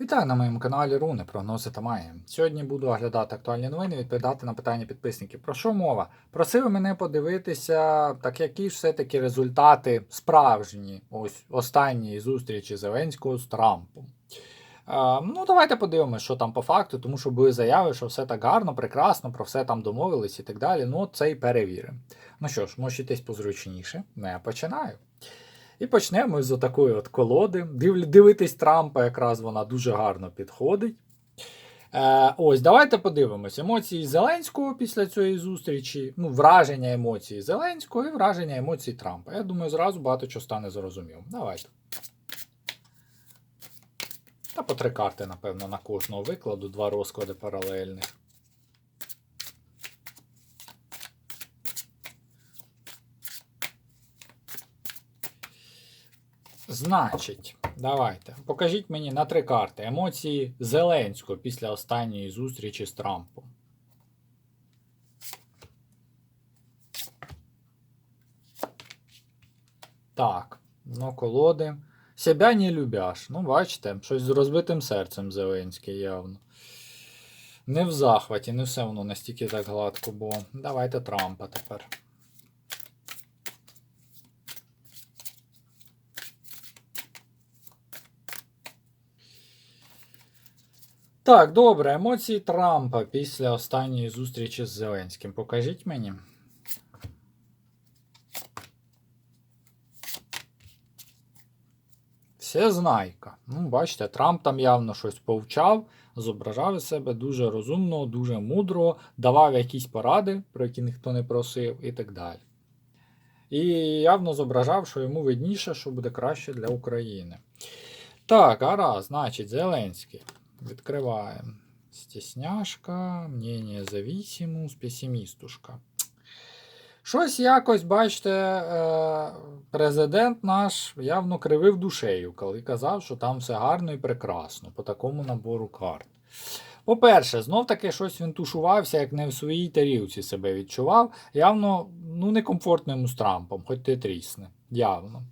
Вітаю на моєму каналі Руни, прогнози та має. Сьогодні буду оглядати актуальні новини, відповідати на питання підписників. Про що мова? Просили мене подивитися, так які ж все-таки результати справжні ось останньої зустрічі Зеленського з Трампом. Е, ну, давайте подивимося, що там по факту, тому що були заяви, що все так гарно, прекрасно, про все там домовились і так далі. Ну, це і перевіримо. Ну що ж, можетесь позручніше. Ну, я починаю. І почнемо з отакої от колоди. Див, дивитись Трампа, якраз вона дуже гарно підходить. Е, ось, давайте подивимось. Емоції Зеленського після цієї зустрічі, ну, враження емоцій Зеленського і враження емоцій Трампа. Я думаю, зразу багато чого стане зрозумілим. Давайте. Та по три карти, напевно, на кожного викладу, два розклади паралельних. Значить, давайте. Покажіть мені на три карти емоції Зеленського після останньої зустрічі з Трампом. Так, ну колоди. Себя не любяш. Ну, бачите, щось з розбитим серцем Зеленський явно. Не в захваті, не все воно настільки так гладко було. Давайте Трампа тепер. Так, добре, емоції Трампа після останньої зустрічі з Зеленським. Покажіть мені. Всезнайка. Ну, бачите, Трамп там явно щось повчав, зображав себе дуже розумно, дуже мудро, давав якісь поради, про які ніхто не просив, і так далі. І явно зображав, що йому видніше, що буде краще для України. Так, гаразд, значить, Зеленський. Відкриваємо. Стісняшка, мнення завісимус, песимістушка. Щось якось, бачите, е, президент наш явно кривив душею, коли казав, що там все гарно і прекрасно по такому набору карт. По-перше, знов таки щось він тушувався, як не в своїй тарілці себе відчував. Явно ну, некомфортно йому з Трампом, хоч ти трісне. Явно.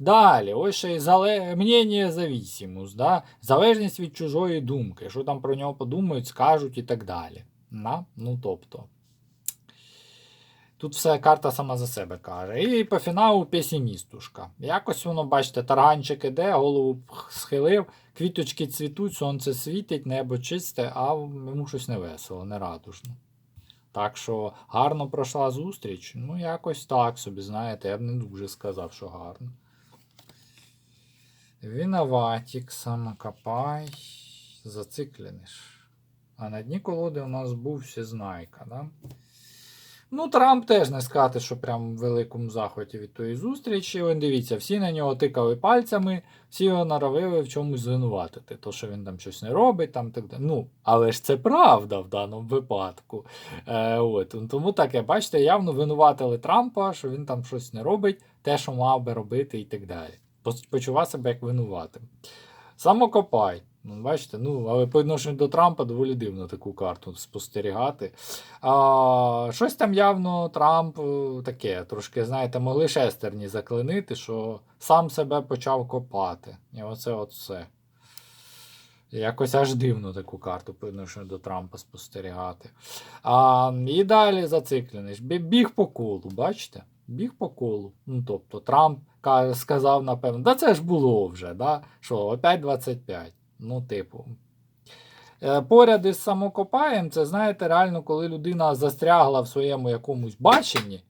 Далі, ось ще й зале... мнення завісимус, да? залежність від чужої думки, що там про нього подумають, скажуть і так далі. На? Ну, тобто. Тут все карта сама за себе каже. І по фіналу песимістушка. Якось воно, бачите, тарганчик іде, голову схилив, квіточки цвітуть, сонце світить, небо чисте, а йому щось не весело, не радужно. Так що гарно пройшла зустріч. Ну, якось так собі, знаєте, я б не дуже сказав, що гарно. Виноватик, самокопай, зациклениш. А на дні колоди у нас був всезнайка, да? Ну, Трамп теж не сказати, що прям в великому захваті від тої зустрічі. Він дивіться, всі на нього тикали пальцями, всі його наравили в чомусь звинуватити. То, що він там щось не робить, там так далі. Ну, але ж це правда в даному випадку. Е, от. Тому таке, бачите, явно винуватили Трампа, що він там щось не робить, те, що мав би робити, і так далі. Почував себе як винуватим. Самокопай. Ну, Бачите, ну, але по відношенню до Трампа доволі дивно таку карту спостерігати. А, Щось там явно Трамп е, таке, трошки, знаєте, могли шестерні заклинити, що сам себе почав копати. І оце от все. Якось аж дивно таку карту по відношенню до Трампа спостерігати. А, І далі зациклений. Біг по колу, бачите? Біг по колу. Ну, тобто Трамп сказав, напевно, да це ж було вже, да? що опять 25. Ну, типу. Е, поряд із самокопаєм, це, знаєте, реально, коли людина застрягла в своєму якомусь баченні,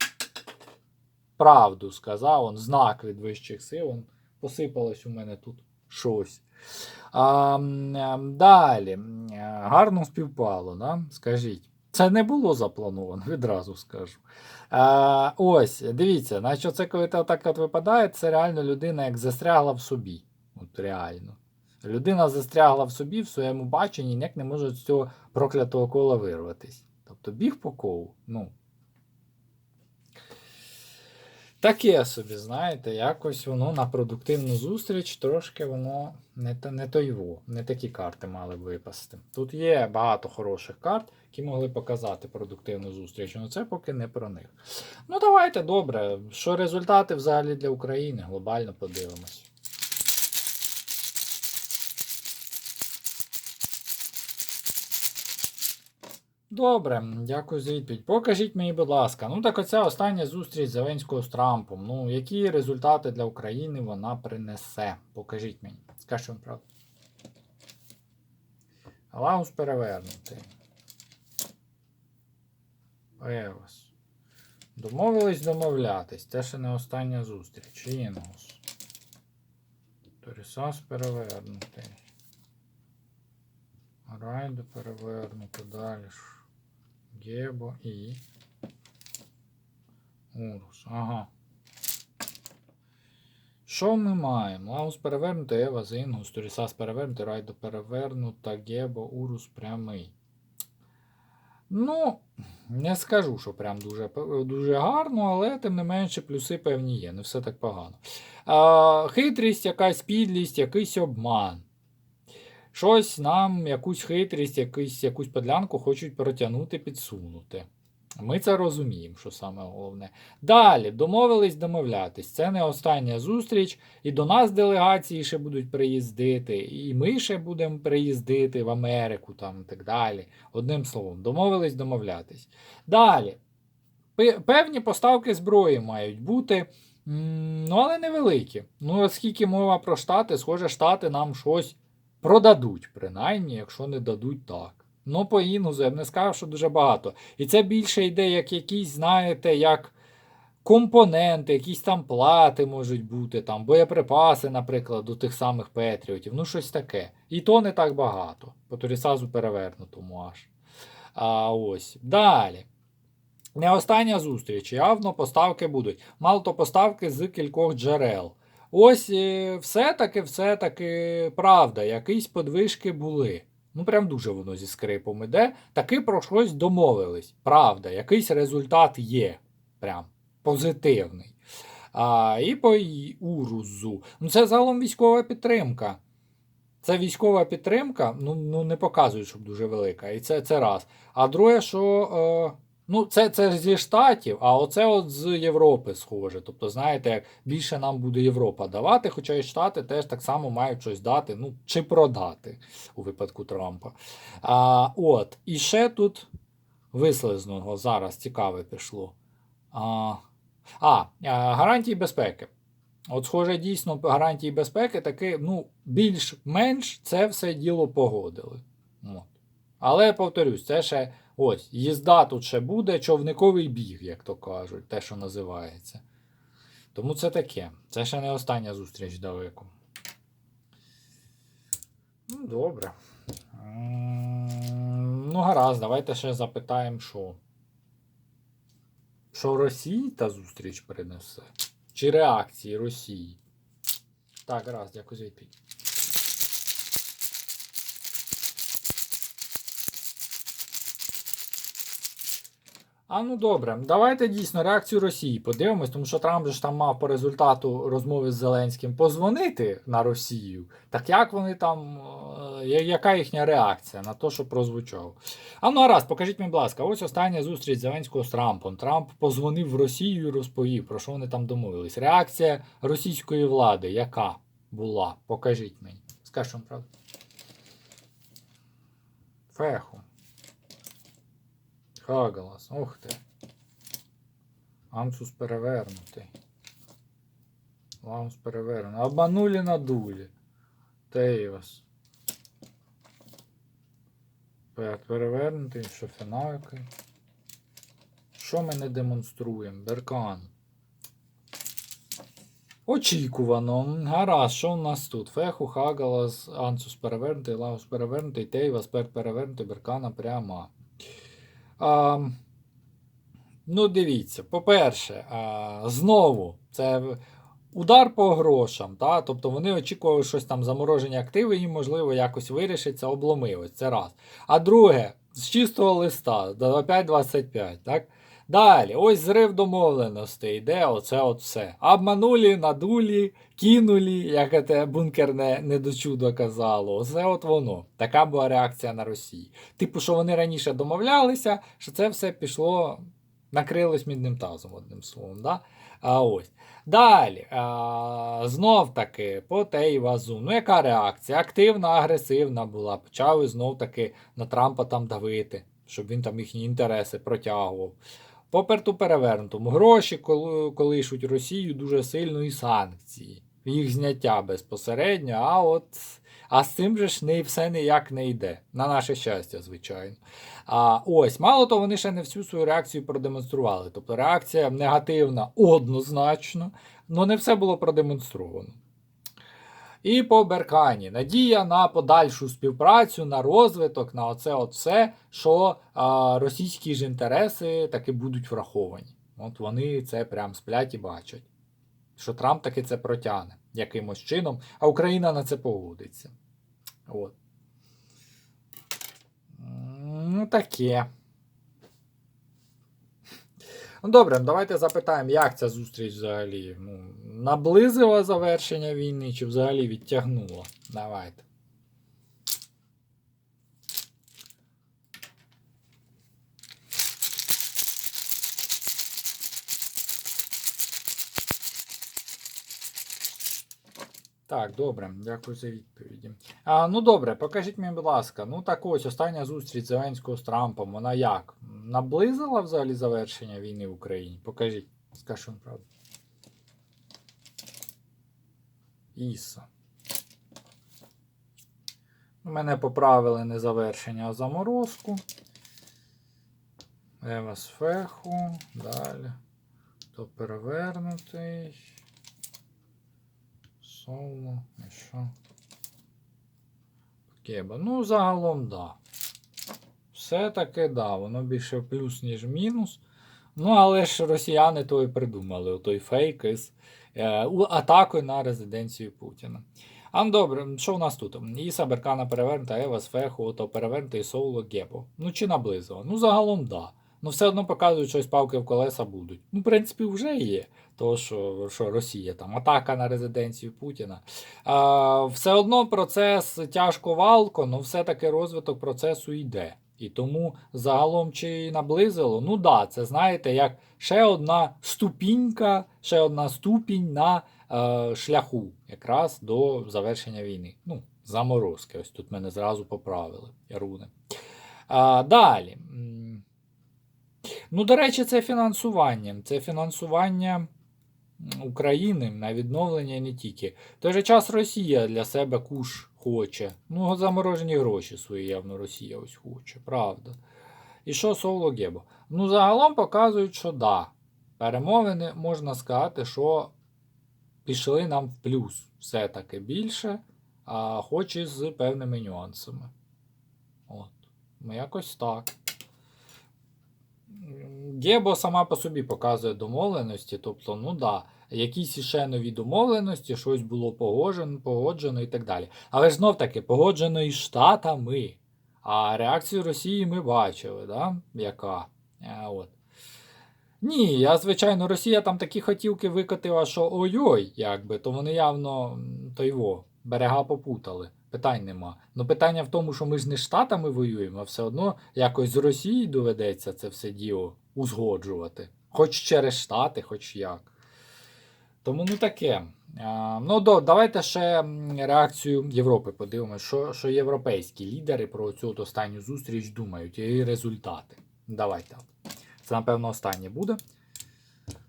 правду сказав, он, знак від вищих сил, он, посипалось у мене тут щось. А, Далі, гарно співпало, да? скажіть. Це не було заплановано, відразу скажу. А, Ось, дивіться, на що це коли так от випадає, це реально людина як застрягла в собі. От реально. Людина застрягла в собі, в своєму баченні, ніяк не може з цього проклятого кола вирватися. Тобто біг по колу. ну. Таке собі, знаєте, якось воно на продуктивну зустріч трошки воно не не тойво, не такі карти мали б випасти. Тут є багато хороших карт, які могли показати продуктивну зустріч. Ну це поки не про них. Ну давайте добре. Що результати взагалі для України? Глобально подивимось. Добре, дякую за відповідь. Покажіть мені, будь ласка. Ну так оця остання зустріч Зеленського з Трампом. Ну, які результати для України вона принесе? Покажіть мені. Скажіть вам правду. Лаус перевернутий. Евос. Домовились домовлятись. Це ще не остання зустріч. Інгус. Торісас перевернутий. Райду перевернуто далі. ж. Гебо і. Урус. Ага. Що ми маємо? Лаус перевернуто, Ева Інгус, Торісас перевернутий, Райдо перевернута, Гебо, Урус прямий. Ну, не скажу, що прям дуже, дуже гарно, але тим не менше плюси певні є, не все так погано. А, хитрість, якась підлість, якийсь обман. Щось нам, якусь хитрість, якусь, якусь подлянку хочуть протягнути, підсунути. Ми це розуміємо, що саме головне. Далі, домовились домовлятись. Це не остання зустріч, і до нас делегації ще будуть приїздити, і ми ще будемо приїздити в Америку там, і так далі. Одним словом, домовились домовлятись. Далі. Певні поставки зброї мають бути, ну але невеликі. Ну, оскільки мова про Штати, схоже, Штати нам щось продадуть, принаймні, якщо не дадуть так. Ну, по інгузу я б не сказав, що дуже багато. І це більше йде як якісь, знаєте, як компоненти, якісь там плати можуть бути, там боєприпаси, наприклад, до тих самих Петріотів, ну щось таке. І то не так багато. По Торісазу перевернутому аж. А ось. Далі. Не остання зустріч, явно поставки будуть. Мало то поставки з кількох джерел. Ось е, все-таки, все-таки правда, якісь подвижки були. Ну, прям дуже воно зі скрипом іде. Таки про щось домовились. Правда, якийсь результат є. Прям позитивний. А, і по урузу. Ну, це загалом військова підтримка. Це військова підтримка, ну, ну не показує, щоб дуже велика. І це, це раз. А друге, що. Е, Ну, це, це зі Штатів, а оце от з Європи схоже. Тобто, знаєте, як більше нам буде Європа давати, хоча і Штати теж так само мають щось дати, ну, чи продати у випадку Трампа. А, от, і ще тут вислизного зараз цікаве пішло. А, а, гарантії безпеки. От, схоже, дійсно, гарантії безпеки таки, ну, більш-менш це все діло погодили. От. Але повторюсь, це ще ось їзда тут ще буде, човниковий біг, як то кажуть, те, що називається. Тому це таке. Це ще не остання зустріч далеко. Ну, добре. Ну, гаразд, давайте ще запитаємо, що. Що Росії та зустріч принесе? Чи реакції Росії? Так, гаразд, дякую за відповідь. А ну добре, давайте дійсно реакцію Росії подивимось, тому що Трамп ж там мав по результату розмови з Зеленським позвонити на Росію. Так як вони там, е, яка їхня реакція на те, що прозвучав? А ну гаразд, покажіть мені, будь ласка, ось остання зустріч Зеленського з Трампом. Трамп позвонив в Росію і розповів, про що вони там домовились. Реакція російської влади, яка була? Покажіть мені. Скажіть вам правду. Феху. Хагалас. Ух ти. Амсус перевернутий. Ламс перевернутий. Обманули надулі. Тейвас. Пет перевернутий. Що фінал? Що ми не демонструємо? Беркан. Очікувано. Гаразд, що у нас тут? Феху, Хагалас, Ансус перевернутий, Лаус перевернутий, Тейвас, Пет перевернутий, Беркана пряма. А, ну, дивіться, по-перше, знову це удар по грошам. Та? Тобто вони очікували щось там замороження активи, і, можливо, якось вирішиться, обломилось. Це раз. А друге, з чистого листа, до 5.25, так? Далі, ось зрив домовленостей, йде оце от все. Обманулі, надулі, кинулі, як це бункерне недочудо казало. Оце от воно. Така була реакція на Росію. Типу, що вони раніше домовлялися, що це все пішло, накрилось мідним тазом, одним словом. Да? А ось. Далі, а, знов таки, по Тейвазу. Ну, яка реакція? Активна, агресивна була. Почали знов таки на Трампа там давити. щоб він там їхні інтереси протягував. Поперту перевернутому. Гроші колишуть Росію дуже сильно і санкції. Їх зняття безпосередньо, а от. А з цим же ж не все ніяк не йде. На наше щастя, звичайно. А ось, мало того, вони ще не всю свою реакцію продемонстрували. Тобто реакція негативна однозначно, але не все було продемонстровано. І по Беркані надія на подальшу співпрацю, на розвиток, на оце от все, що а, російські ж інтереси таки будуть враховані. От вони це прям сплять і бачать. Що Трамп таки це протягне якимось чином, а Україна на це погодиться. От. Ну, таке. Ну, добре, давайте запитаємо, як ця зустріч взагалі ну, наблизила завершення війни чи взагалі відтягнула? Давайте. Так, добре, дякую за відповіді. А, ну добре, покажіть мені, будь ласка, ну так ось остання зустріч Зеленського з Трампом, вона як? Наблизила взагалі завершення війни в Україні? Покажіть, скажу вам правду. Іса. Мене поправили не завершення, а заморозку. Евас Феху. Далі. То перевернутий. Соло. І що? Кеба. Ну, загалом, да. Все-таки, да, воно більше плюс, ніж мінус. Ну, але ж росіяни то і придумали, той фейк із е, атакою на резиденцію Путіна. А ну, добре, що у нас тут? Іса, Беркана перевернута, Ева, Сфеху, ото перевернутий Соуло, Гебо. Ну чи наблизило? Ну, загалом, да. Ну, все одно показують, що ось палки в колеса будуть. Ну, в принципі, вже є. То, що, що Росія там, атака на резиденцію Путіна. А, все одно процес тяжко валко, але все-таки розвиток процесу йде. І тому загалом чи наблизило, ну да, це знаєте, як ще одна ступінька, ще одна ступінь на е, шляху якраз до завершення війни. Ну, заморозки. Ось тут мене зразу поправили. Яруни. А, далі. Ну, до речі, це фінансування. Це фінансування України на відновлення не тільки. Той же час Росія для себе куш хоче. Ну, заморожені гроші свої явно Росія ось хоче, правда. І що Соло Гебо? Ну, загалом показують, що да. Перемовини можна сказати, що пішли нам в плюс все-таки більше, а хоч і з певними нюансами. От. Ну, якось так. Гебо сама по собі показує домовленості, тобто, ну да, якісь іще нові домовленості, щось було погоджено, погоджено і так далі. Але ж знов таки погоджено із Штатами. А реакцію Росії ми бачили, да? яка. Е, от. Ні, я, звичайно, Росія там такі хотілки викотила, що ой-ой, якби, то вони явно то берега попутали. Питань нема. Ну питання в тому, що ми ж не з Штатами воюємо, а все одно якось з Росією доведеться це все діло узгоджувати. Хоч через Штати, хоч як. Тому ну таке. Ну, до, давайте ще реакцію Європи подивимося, що, що європейські лідери про цю от останню зустріч думають і результати. Давайте. Це, напевно, останнє буде.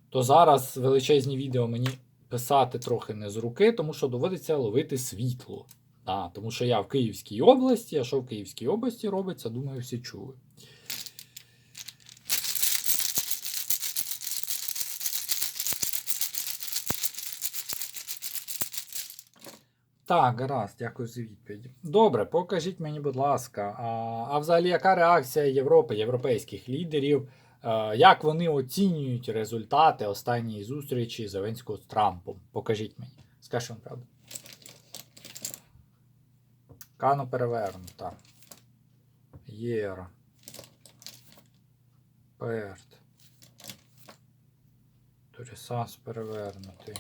То зараз величезні відео мені писати трохи не з руки, тому що доводиться ловити світло. А, тому що я в Київській області, а що в Київській області робиться, думаю, всі чули. Так, гаразд, дякую за відповідь. Добре, покажіть мені, будь ласка, а, а взагалі яка реакція Європи, європейських лідерів? е, Як вони оцінюють результати останньої зустрічі Зеленського з Трампом? Покажіть мені. Скажіть вам правду. Кано перевернута. Єра. Перт. Торісас перевернутий.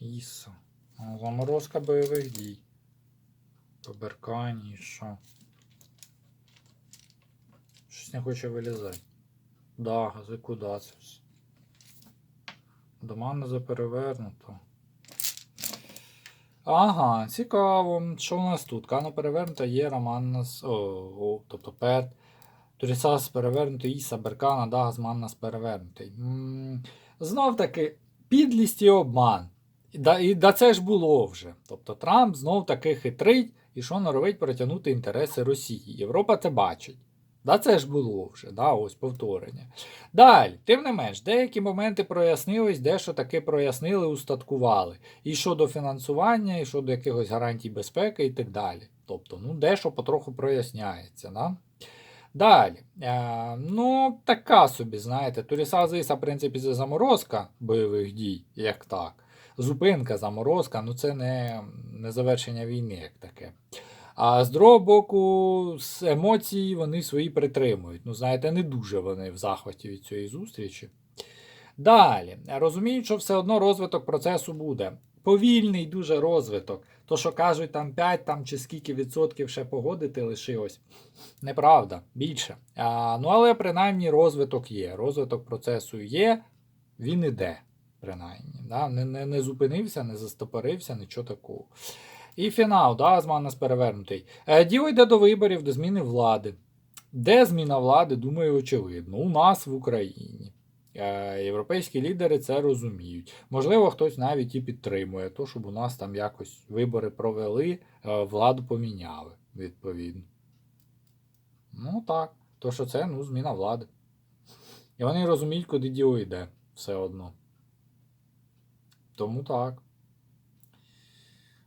Іса. Заморозка бойових дій. По Беркані, що? Щось не хоче вилізати. Да, гази куди це все? Дома за перевернуто. Ага, цікаво. Що у нас тут? Кано перевернута є Романна з. О, о, тобто Перт. Турісас перевернутий, Іса, Беркана, Дагазманнас перевернутий. М, Знов таки, підлість і обман. І да, це ж було вже. Тобто Трамп знов таки хитрить і що норовить протягнути інтереси Росії. Європа це бачить. Да, це ж було вже, да, ось повторення. Далі, тим не менш, деякі моменти прояснились, дещо таки прояснили, устаткували. І щодо фінансування, і щодо якихось гарантій безпеки і так далі. Тобто, ну, дещо потроху проясняється. Да? Далі. Е, ну, така собі, знаєте, Туріса Зиса, в принципі, це заморозка бойових дій, як так. Зупинка, заморозка, ну це не, не завершення війни, як таке. А з другого боку, з емоцій вони свої притримують. Ну, знаєте, не дуже вони в захваті від цієї зустрічі. Далі, розуміють, що все одно розвиток процесу буде. Повільний дуже розвиток. То, що кажуть, там 5 там, чи скільки відсотків ще погодити лишилось. Неправда, більше. А, ну, але принаймні розвиток є. Розвиток процесу є, він іде, принаймні. Да? Не, не, не зупинився, не застопорився, нічого такого. І фінал, да, з нас перевернутий. Е, Діло йде до виборів, до зміни влади. Де зміна влади, думаю, очевидно. У нас в Україні. Е, Європейські лідери це розуміють. Можливо, хтось навіть і підтримує, то, щоб у нас там якось вибори провели, е, владу поміняли, відповідно. Ну так. То що це ну, зміна влади. І вони розуміють, куди діло йде все одно. Тому так.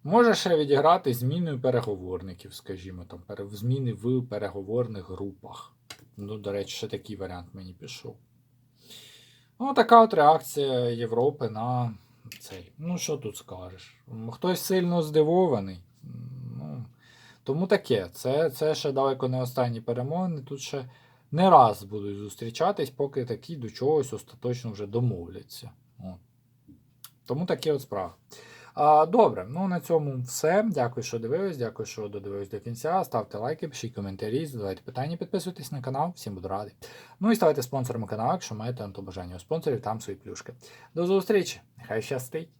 Може ще відіграти зміною переговорників, скажімо, там, зміни в переговорних групах. Ну, до речі, ще такий варіант мені пішов. Ну, така от реакція Європи на цей. Ну, що тут скажеш? Хтось сильно здивований. Ну, тому таке. Це, це ще далеко не останні перемовини. Тут ще не раз будуть зустрічатись, поки такі до чогось остаточно вже домовляться. Тому такі от справи. Добре, ну на цьому все. Дякую, що дивились. Дякую, що додивились до кінця. Ставте лайки, пишіть коментарі, задавайте питання, підписуйтесь на канал, всім буду радий. Ну і ставайте спонсорами каналу, якщо маєте бажання у спонсорів, там свої плюшки. До зустрічі! Нехай щастить!